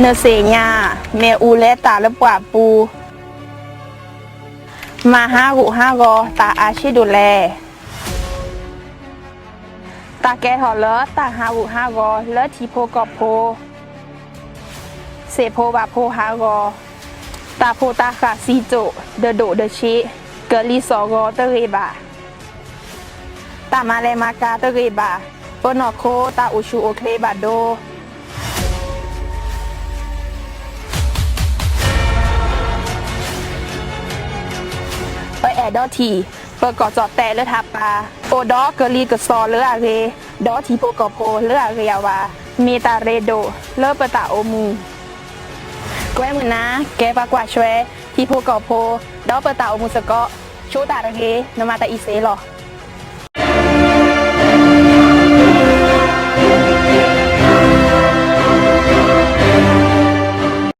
เนเซญาเมอูและตาและปวาปู มาห้าหูห้ากอตาอาชิดูแล ตาแกถอเลอตาห้าหูห้ากอเลอทีโพกอบโพ เสโพบาโพฮากอ ตาโพตาคาซีโจ เดโดเดชิเกลีสอกอเตเรบาตามาเลมากาเตเรบาปนอโคตาอุชูโอเคบาโด ดดอทีเปิดกอจอดแต่เลือทาปาโอดอเกลีกซอเลืออาเรดอทีโปกอโพเลืออาเรียวาเมตาเรโดเลอเปตาโอมูแกวมือนะแกปากว่าช่วยทีโพกอโพดอเปตาโอมูสกอชูตาระเรนมาตาอีเซหรอ